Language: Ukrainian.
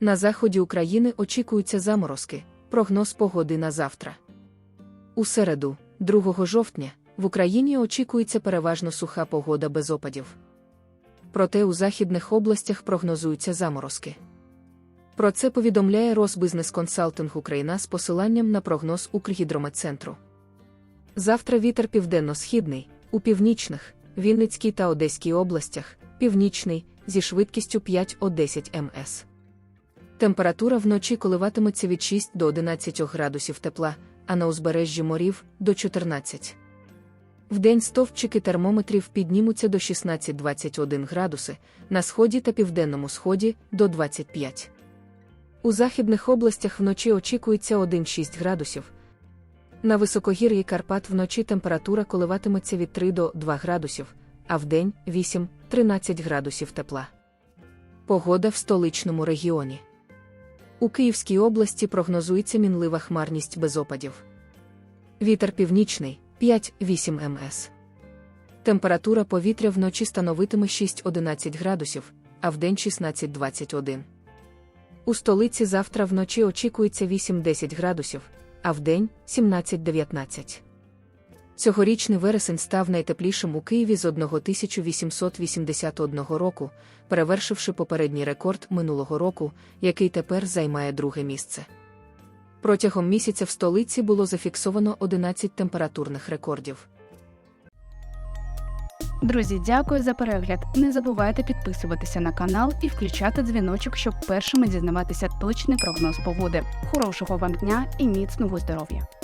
На заході України очікуються заморозки. Прогноз погоди на завтра. У середу, 2 жовтня, в Україні очікується переважно суха погода без опадів. Проте у західних областях прогнозуються заморозки. Про це повідомляє Росбизнес Консалтинг Україна з посиланням на прогноз Укргідрометцентру. Завтра вітер південно-східний, у північних, Вінницькій та Одеській областях, північний, зі швидкістю 5-10 МС. Температура вночі коливатиметься від 6 до 11 градусів тепла, а на узбережжі морів до 14. Вдень стовпчики термометрів піднімуться до 16-21 градуси, на сході та південному сході до 25. У західних областях вночі очікується 1-6 градусів. На високогір'ї Карпат вночі температура коливатиметься від 3 до 2 градусів, а вдень 8-13 градусів тепла. Погода в столичному регіоні. У Київській області прогнозується мінлива хмарність без опадів. Вітер північний 5-8 МС. Температура повітря вночі становитиме 6-11 градусів, а вдень 16-21. У столиці завтра вночі очікується 8-10 градусів, а вдень 17-19. Цьогорічний вересень став найтеплішим у Києві з 1881 року, перевершивши попередній рекорд минулого року, який тепер займає друге місце. Протягом місяця в столиці було зафіксовано 11 температурних рекордів. Друзі, дякую за перегляд. Не забувайте підписуватися на канал і включати дзвіночок, щоб першими дізнаватися точний прогноз погоди. Хорошого вам дня і міцного здоров'я!